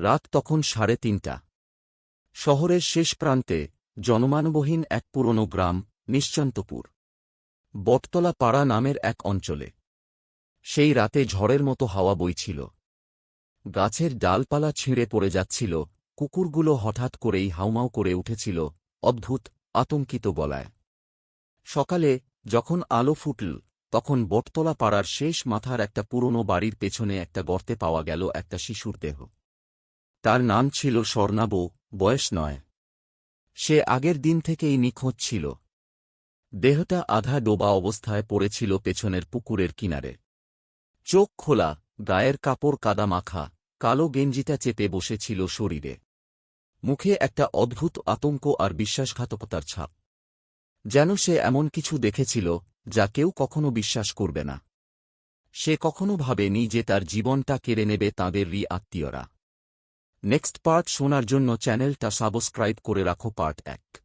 রাত তখন সাড়ে তিনটা। শহরের শেষ প্রান্তে জনমানবহীন এক পুরনো গ্রাম, নিশ্চন্তপুর। বটতলা পাড়া নামের এক অঞ্চলে। সেই রাতে ঝড়ের মতো হাওয়া বইছিল। গাছের ডালপালা ছিঁড়ে পড়ে যাচ্ছিল, কুকুরগুলো হঠাৎ করেই হাউমাউ করে উঠেছিল, অদ্ভুত, আতঙ্কিত গলায়। সকালে যখন আলো ফুটল, তখন বটতলা পাড়ার শেষ মাথার একটা পুরনো বাড়ির পেছনে একটা গর্তে পাওয়া গেল একটা শিশুর দেহ। তার নাম ছিল স্বর্ণাবো, বয়স নয়। সে আগের দিন থেকেই নিখোঁজ ছিল। দেহটা আধা ডোবা অবস্থায় পড়েছিল পেছনের পুকুরের কিনারে। চোখ খোলা, গায়ের কাপড় কাদা মাখা কালো গেঞ্জিটা চেপে বসেছিল শরীরে। মুখে একটা অদ্ভুত আতঙ্ক আর বিশ্বাসঘাতকতার ছাপ। যেন সে এমন কিছু দেখেছিল, যা কেউ কখনো বিশ্বাস করবে না। সে কখনো ভাবেনি যে তার জীবনটা কেড়ে নেবে তাঁদের রি আত্মীয়রা নেক্সট পার্ট শোনার জন্য চ্যানেলটা সাবস্ক্রাইব করে রাখো পার্ট এক।